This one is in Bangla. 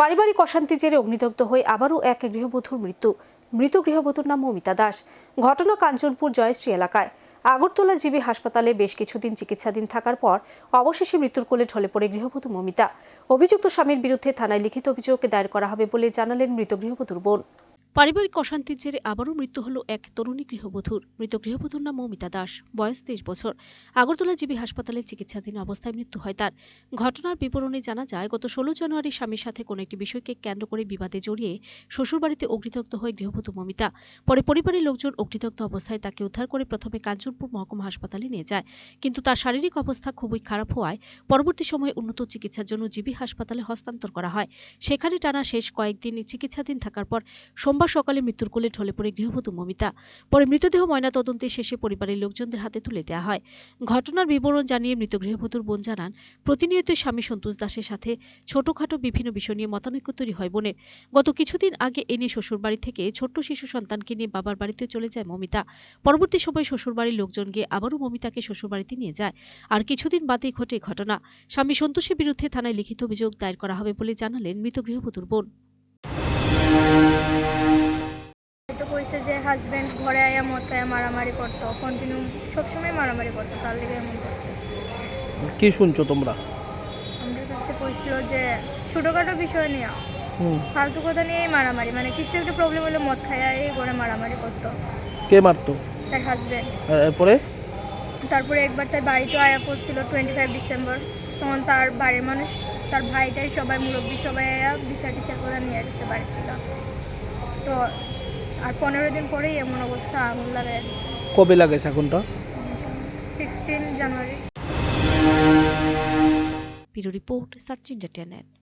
পারিবারিক অশান্তি জেরে অগ্নিদগ্ধ হয়ে আবারও এক গৃহবধূর মৃত্যু। মৃত গৃহবধূর নাম মমিতা দাস। ঘটনা কাঞ্চনপুর জয়শ্রী এলাকায়। আগরতলা জিবি হাসপাতালে বেশ কিছুদিন চিকিৎসাধীন থাকার পর অবশেষে মৃত্যুর কোলে ঢলে পড়ে গৃহবধূ মমিতা। অভিযুক্ত স্বামীর বিরুদ্ধে থানায় লিখিত অভিযোগ দায়ের করা হবে বলে জানালেন মৃত গৃহবধূর বোন। পারিবারিক অশান্তির জেরে আবারও মৃত্যু হলো এক তরুণী গৃহবধূর। মৃত গৃহবধূর নাম মৌমিতা দাস, বয়স তেইশ বছর। আগরতলা জিবি হাসপাতালে চিকিৎসাধীন অবস্থায় মৃত্যু হয় তার। ঘটনার বিবরণে জানা যায়, গত ষোলো জানুয়ারি স্বামীর সাথে কোনো একটি বিষয়কে কেন্দ্র করে বিবাদে জড়িয়ে শ্বশুরবাড়িতে অগ্নিদগ্ধ হয় গৃহবধূ মমিতা। পরে পরিবারের লোকজন অগ্নিদগ্ধ অবস্থায় তাকে উদ্ধার করে প্রথমে কাঞ্চনপুর মহকুমা হাসপাতালে নিয়ে যায়। কিন্তু তার শারীরিক অবস্থা খুবই খারাপ হওয়ায় পরবর্তী সময়ে উন্নত চিকিৎসার জন্য জিবি হাসপাতালে হস্তান্তর করা হয়। সেখানে টানা শেষ কয়েকদিন চিকিৎসাধীন থাকার পর সোমবার সকালে মৃত্যুর কোলে ঢলে পড়ে গৃহবধূ মমিতা। পরে মৃতদেহ ময়নাতদন্তে শেষে পরিবারের লোকজনদের হাতে তুলে দেওয়া হয়। ঘটনার বিবরণ জানিয়ে মৃত গৃহবধূর বোন জানান, প্রতিনিয়ত স্বামী সন্তোষ দাসের সাথে ছোটখাটো বিভিন্ন বিষয় নিয়ে মতানৈক্য তৈরি হয় বোনের। গত কিছুদিন আগে এ নিয়ে শ্বশুরবাড়ি থেকে ছোট্ট শিশু সন্তানকে নিয়ে বাবার বাড়িতে চলে যায় মমিতা। পরবর্তী সময়ে শ্বশুরবাড়ির লোকজন গিয়ে আবারও মমিতাকে শ্বশুরবাড়িতে নিয়ে যায়। আর কিছুদিন বাদেই ঘটে ঘটনা। স্বামী সন্তোষের বিরুদ্ধে থানায় লিখিত অভিযোগ দায়ের করা হবে বলে জানালেন মৃত গৃহবধূর বোন। কইছে যে হাজব্যান্ড ঘরে আয়া মদ খায়া মারামারি করতো কন্টিনিউ সবসময় মারামারি করতো তার লেগে এমন করছে। কি শুনছো তোমরা? আমাদের কাছে কইছিল যে ছোটোখাটো বিষয় নিয়ে ফালতু কথা নিয়েই মারামারি মানে কিছু একটা প্রবলেম হলে মদ খায়া এই ঘরে মারামারি করতো। কে মারতো? তার হাজবেন্ড এ- এরপরে? তারপরে একবার তার বাড়িতে আয়া পড়ছিল টোয়েন্টি ফাইভ ডিসেম্বর তখন তার বাড়ির মানুষ তার ভাইটাই সবাই মুরব্বী সবাই আয়া বিচার টিচার করে নিয়ে গেছে বাড়ি থেকে। তো আর পনেরো দিন পরেই এমন অবস্থা আগুন লাগাই কবে লাগাইছে এখনটা sixteen January bureau report search India